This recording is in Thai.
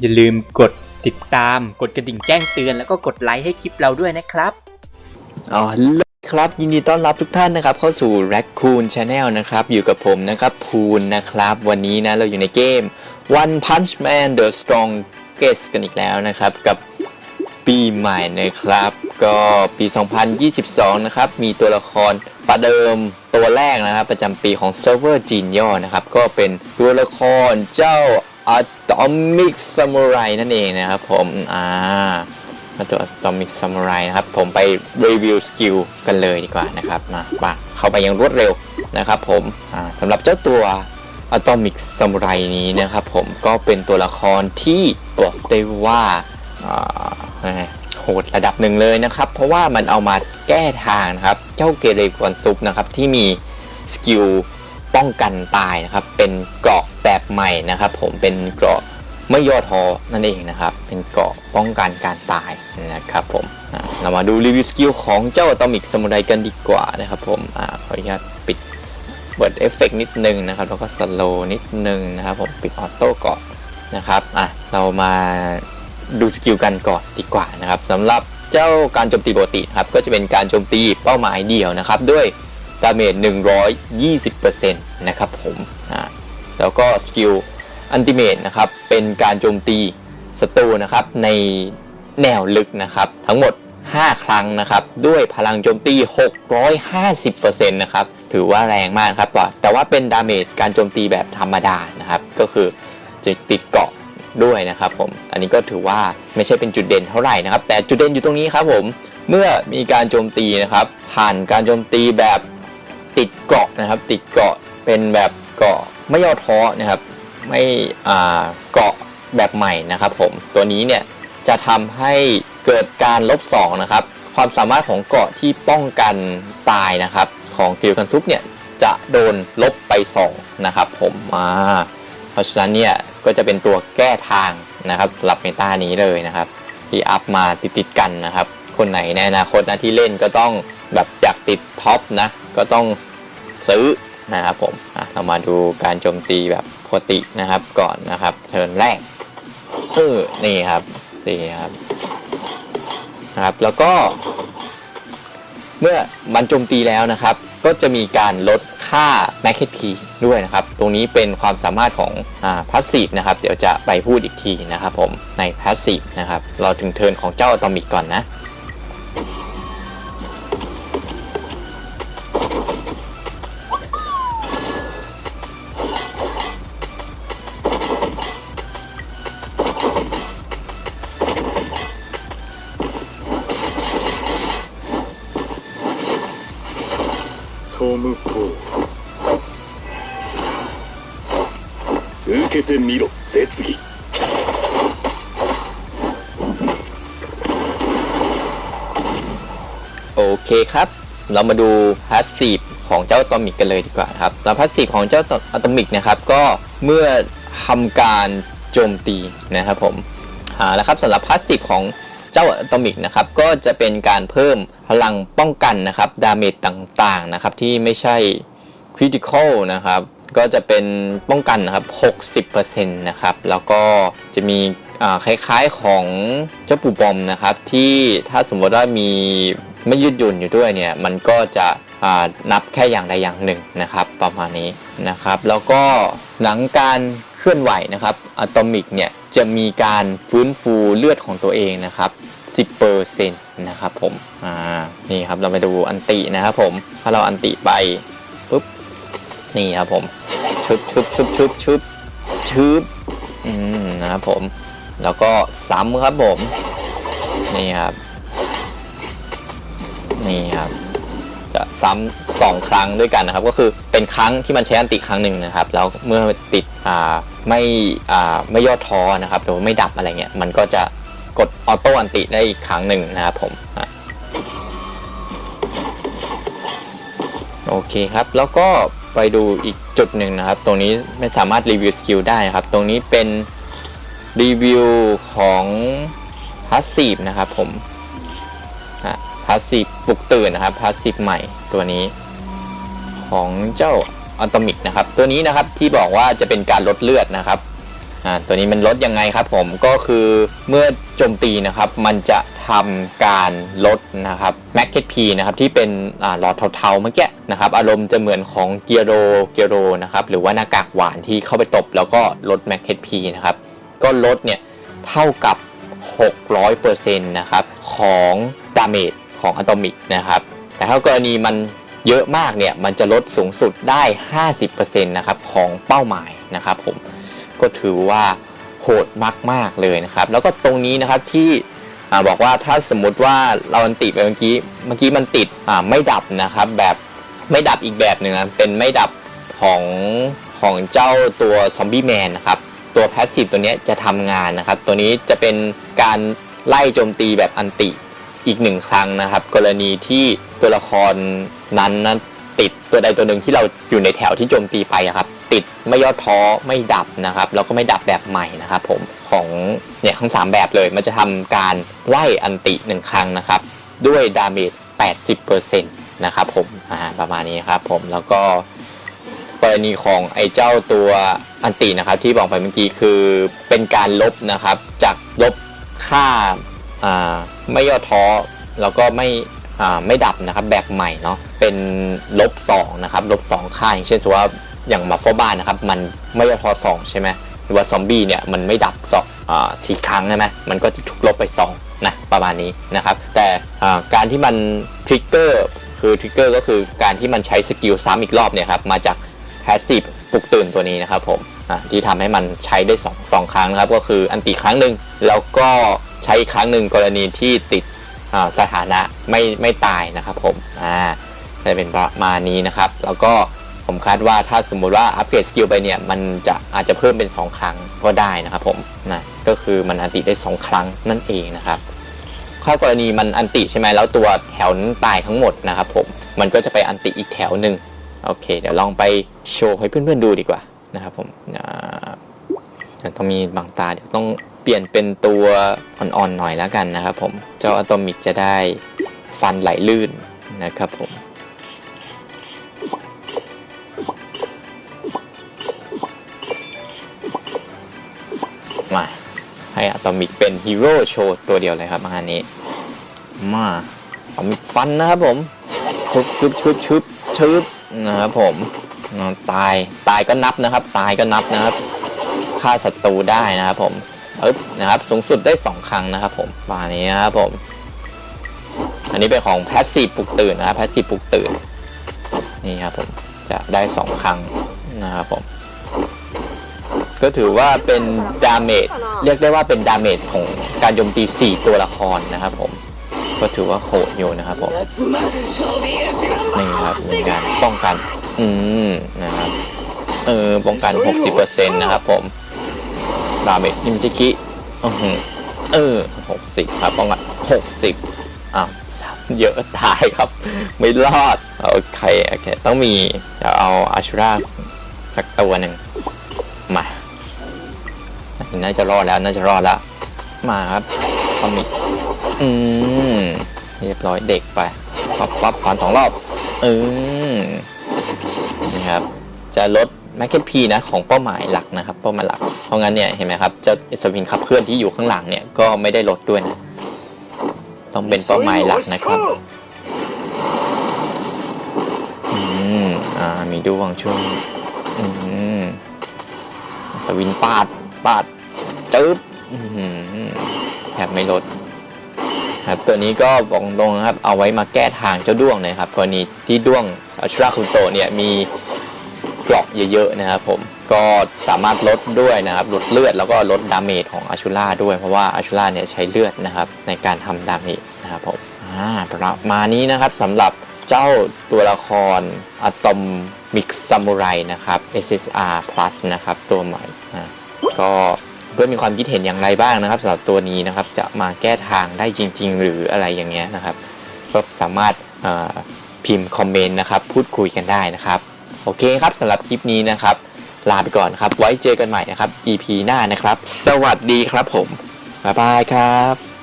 อย่าลืมกดติดตาม กดกระดิ่งแจ้งเตือนแล้วก็กดไลค์ให้คลิปเราด้วยนะครับอ๋อฮัลโหลครับยินดีต้อนรับทุกท่านนะครับเข้าสู่ Raccoon Channel นะครับอยู่กับผมนะครับพูนนะครับ วันนี้นะเราอยู่ในเกม One Punch Man The Strongest กันอีกแล้วนะครับ กับปีใหม่นะครับ ก็ปี 2022 นะครับ มีตัวละครประเดิมตัวแรกนะครับ ประจำปีของเซิร์ฟเวอร์จีนย่อนะครับ ก็เป็นตัวละครเจ้า Atomic Samurai นั่นเองนะครับผมอ่ามาตัว Atomic Samurai นะครับผมไปรีวิวสกิลกันเลยดีกว่านะครับมาปะเข้าไปอยังรวดเร็วนะครับผมอ่าสำหรับเจ้าตัว Atomic Samurai นี้นะครับผมก็เป็นตัวละครที่บอกได้ว่าอ่าโหดระดับหนึ่งเลยนะครับ เพราะว่ามันเอามาแก้ทางนะครับ เจ้าเกเรกวนซุปนะครับที่มีสกิล ป้องกันตายนะครับ เป็นเกราะแบบใหม่นะครับ ผมเป็นเกราะไม่ย่อท้อนั่นเองนะครับ เป็นเกราะป้องกันการตายนะครับผมเรามาดูรีวิวสกิลของเจ้าอตอมิกสมุไรกันดีกว่านะครับผมอขออนุญาตปิดเปิดเอฟเฟกนิดนึงนะครับ แล้วก็สโลนิดนึงนะครับผมปิดออโต้ก่อนนะครับอะเรามาดูสกิลกันก่อนดีกว่านะครับสำหรับเจ้าการโจมตีปกตินะครับก็จะเป็นการโจมตีเป้าหมายเดียวนะครับ ด้วย ดาเมจ120%นะครับผมอ่าแล้วก็สกิลอันติเมตนะครับเป็นการโจมตีศัตรูนะครับในแนวลึกนะครับทั้งหมด 5 ครั้งนะครับด้วยพลังโจมตี 650%นะครับถือว่าแรงมากครับแต่ว่าเป็นดาเมจการโจมตีแบบธรรมดานะครับก็คือจะติดเกาะด้วยนะครับผมอันนี้ก็ถือว่าไม่ใช่เป็นจุดเด่นเท่าไหร่นะครับแต่จุดเด่นอยู่ตรงนี้ครับผมเมื่อมีการโจมตีนะครับผ่านการโจมตีแบบ ติดเกาะนะครับ ติดเกาะเป็นแบบเกาะไม่ย่อท้อนะครับ ไม่เกาะแบบใหม่นะครับ ผมตัวนี้เนี่ยจะทำให้เกิดการลบ2นะครับ ความสามารถของเกาะที่ป้องกันตายนะครับ ของกิลกันซุปเนี่ยจะโดนลบไป2นะครับ ผมมาเพราะฉะนั้นเนี่ยก็จะเป็นตัวแก้ทางนะครับสำหรับเมตานี้เลยนะครับ ที่อัพมาติดๆกันนะครับ คนไหนในอนาคตนะที่เล่นก็ต้อง แบบอยากติดท็อปนะ ก็ต้องซื้อนะครับผมเรามาดูการโจมตีแบบปกตินะครับก่อนนะครับ เทิร์นแรกเออนี่ครับนี่ครับนะครับ แล้วก็ เมื่อมันโจมตีแล้วนะครับ ก็จะมีการลดค่า m a c k e t Key ด้วยนะครับ ตรงนี้เป็นความสามารถของอ่า Passive นะครับ เดี๋ยวจะไปพูดอีกทีนะครับผมใน Passive นะครับ เราถึงเทิร์นของเจ้าอะตอมิกก่อนนะ トム・コー受けてみろ絶技 โอเคครับ เรามาดูพาสซีฟของเจ้าอะตอมิกกันเลยดีกว่าครับแล้วพาสซีฟของเจ้าอะตอมิกนะครับก็เมื่อทำการโจมตีนะครับผมหาแล้วครับสำหรับพาสซีฟของ เจ้าอะตอมิกนะครับก็จะเป็นการเพิ่มพลังป้องกันนะครับดาเมจต่างๆนะครับที่ไม่ใช่คริติคอลนะครับก็จะเป็นป้องกันนะครับ 60%นะครับแล้วก็จะมีคล้ายๆของเจ้าปูบอมนะครับที่ถ้าสมมติว่ามีไม่ยืดหยุ่นอยู่ด้วยเนี่ยมันก็จะนับแค่อย่างใดอย่างหนึ่งนะครับประมาณนี้นะครับแล้วก็หลังการ ลื่อนไหวนะครับอะตอมิกเนี่ยจะมีการฟื้นฟูเลือดของตัวเองนะครับ10%นะครับผมอ่านี่ครับเราไปดูอันตินะครับผมถ้าเราอันติไปปุ๊บนี่ครับผมชุบชุบชุบชุบชุบชุบอืมนะครับผมแล้วก็ซ้ำครับผมนี่ครับนี่ครับ จะซ้ำสองครั้งด้วยกันนะครับ ก็คือเป็นครั้งที่มันใช้อันติครั้งหนึ่งนะครับ แล้วเมื่อติดอ่าไม่อ่าไม่ย่อท้อนะครับหรือว่าไม่ดับอะไรเงี้ยมันก็จะกดออโต้อันติได้อีกครั้งหนึ่งนะครับผมโอเคครับ แล้วก็ไปดูอีกจุดหนึ่งนะครับ ตรงนี้ไม่สามารถรีวิวสกิลได้ครับ ตรงนี้เป็นรีวิวของพาสซีฟนะครับผม พาสซีฟปลุกตื่นนะครับพาสซีฟใหม่ตัวนี้ ของเจ้าอะตอมิกนะครับ ตัวนี้นะครับที่บอกว่าจะเป็นการลดเลือดนะครับอ่าตัวนี้มันลดยังไงครับผมก็คือเมื่อโจมตีนะครับ มันจะทำการลดนะครับแม็กเก็ตพีนะครับที่เป็นอ่าหลอดเทาๆเมื่อกี้นะครับ อารมณ์จะเหมือนของเกียโรเกียโรนะครับหรือว่าหน้ากากหวานที่เข้าไปตบ แล้วก็ลดแม็กเก็ตพีนะครับก็ลดเนี่ยเท่ากับ 600%นะครับของดาเมจ ของอะตอมิกนะครับ แต่ถ้ากรณีมันเยอะมากเนี่ยมันจะลดสูงสุดได้ 50%นะครับของเป้าหมายนะครับผมก็ถือว่าโหดมากๆเลยนะครับ แล้วก็ตรงนี้นะครับที่บอกว่าถ้าสมมติว่าเราอันติดไปเมื่อกี้เมื่อกี้มันติดไม่ดับนะครับแบบไม่ดับอีกแบบหนึ่งนะเป็นไม่ดับของของเจ้าตัวซอมบี้แมนนะครับตัวแพสซีฟตัวนี้จะทำงานนะครับ ตัวนี้จะเป็นการไล่โจมตีแบบอันติ อีกหนึ่งครั้งนะครับ กรณีที่ตัวละครนั้นนะติดตัวใดตัวหนึ่งที่เราอยู่ในแถวที่โจมตีไปครับ ติดไม่ย่อท้อไม่ดับนะครับแล้วก็ไม่ดับแบบใหม่นะครับผมของเนี่ยทั้ง 3 แบบเลยมันจะทำการไล่อันติหนึ่งครั้งนะครับ ด้วยดาเมจ80%นะครับผมอ่าประมาณนี้ครับผมแล้วก็กรณีของไอ้เจ้าตัวอันตินะครับที่บอกไปเมื่อกี้คือเป็นการลบนะครับจากลบค่าอ่า ไม่ย่อท้อแล้วก็ไม่ไม่ดับนะครับแบบใหม่เนาะเป็นลบ2นะครับลบ2ค่าอย่างเช่นสมมติว่าอย่างมาฟอบ้านนะครับมันไม่ย่อท้อ2ใช่ไหมหรือว่าซอมบี้เนี่ยมันไม่ดับสองสี่ครั้งใช่ไหมมันก็จะถูกลบไป2นะประมาณนี้นะครับแต่การที่มันทริกเกอร์คือทริกเกอร์ก็คือการที่มันใช้สกิลซ้ำอีกรอบเนี่ยครับมาจากแพสซีฟปลุกตื่นตัวนี้นะครับผมที่ทำให้มันใช้ได้สองสองครั้งนะครับก็คืออันติครั้งหนึ่งแล้วก็ใช้อีกครั้งหนึ่งกรณีที่ติดสถานะไม่ไม่ตายนะครับผมอ่าจะเป็นประมาณนี้นะครับ แล้วก็ผมคาดว่าถ้าสมมุติว่าอัปเกรดสกิลไปเนี่ย มันจะอาจจะเพิ่มเป็น 2 ครั้งก็ได้นะครับผมนะก็คือมันอันติได้ 2 ครั้งนั่นเองนะครับถ้ากรณีมันอันติใช่ไหมแล้วตัวแถวนั้นตายทั้งหมดนะครับผมมันก็จะไปอันติอีกแถวหนึ่งโอเค เดี๋ยวลองไปโชว์ให้เพื่อนๆดูดีกว่านะครับผมเดี๋ยวต้องมีบางตาเดี๋ยวต้อง ปลี่ยนเป็นตัวอ่อนๆหน่อยแล้วกันนะครับผมเจ้าอะตอมิกจะได้ฟันไหลลื่นนะครับผมมาให้อะตอมิกเป็นฮีโร่โชว์ตัวเดียวเลยครับงานนี้ มาอะตอมิกฟันนะครับผมชุบชุบชุบชุบชุบนะครับผมตายตายก็นับนะครับ ตายก็นับนะครับฆ่าศัตรูได้นะครับผม อึ๊บนะครับ สูงสุดได้ 2 ครั้งนะครับผมประมาณนี้นะครับผม อันนี้เป็นของแพสซีฟปลุกตื่นนะแพสซีฟปลุกตื่นนี่ครับผมจะได้ 2 ครั้งนะครับผม ก็ถือว่าเป็นดาเมจเรียกได้ว่าเป็นดาเมจของการโจมตี 4 ตัวละครนะครับผมก็ถือว่าโหดอยู่นะครับผมนี่ครับในการป้องกัน อืมนะครับเออป้องกัน 60%นะครับผม ดาเมจอิมจิคิเออหือเออ60ครับป้องกัน60อ้าวเยอะตายครับ ไม่รอดโอเคโอเค ต้องมีเดี๋ยวเอาอาชูราสักตัวหนึ่งมาน่าจะรอดแล้วน่าจะรอดแล้วมาครับคอมิกอืมเรียบร้อยเด็กไปปั๊บปั๊บผ่านสองรอบอืมนี่ครับ จะลด แมกเก็ตพีนะของเป้าหมายหลักนะครับเป้าหมายหลัก เพราะงั้นเนี่ยเห็นไหมครับเจะสวินขับเคลื่อนที่อยู่ข้างหลังเนี่ยก็ไม่ได้ลดด้วยนะต้องเป็นเป้าหมายหลักนะครับอืมอ่ามีดวงช่วงอืมสวินปาดปาดจึ๊บอื้อหือแทบไม่ลดครับตัวนี้ก็บอกตรงครับเอาไว้มาแก้ทางเจ้าด้วงนะครับกรณีที่ด้วงอัชราคุโตเนี่ยมี กราะเยอะๆนะครับผมก็สามารถลดด้วยนะครับลดเลือดแล้วก็ลดดาเมจของอาชูล่าด้วยเพราะว่าอาชูล่าเนี่ยใช้เลือดนะครับในการทำดาเมจนะครับผมอ่าประมาณนี้นะครับสำหรับเจ้าตัวละครอะตอมมิกซามูไรนะครับ SSR Plus นะครับตัวใหม่ก็เพื่อนมีความคิดเห็นอย่างไรบ้างนะครับสำหรับตัวนี้นะครับจะมาแก้ทางได้จริง ๆ หรืออะไรอย่างเงี้ยนะครับ ก็สามารถพิมพ์คอมเมนต์นะครับ พูดคุยกันได้นะครับ โอเคครับสำหรับคลิปนี้นะครับ ลาไปก่อนครับ ไว้เจอกันใหม่นะครับ EP หน้านะครับ สวัสดีครับผม บ๊ายบายครับ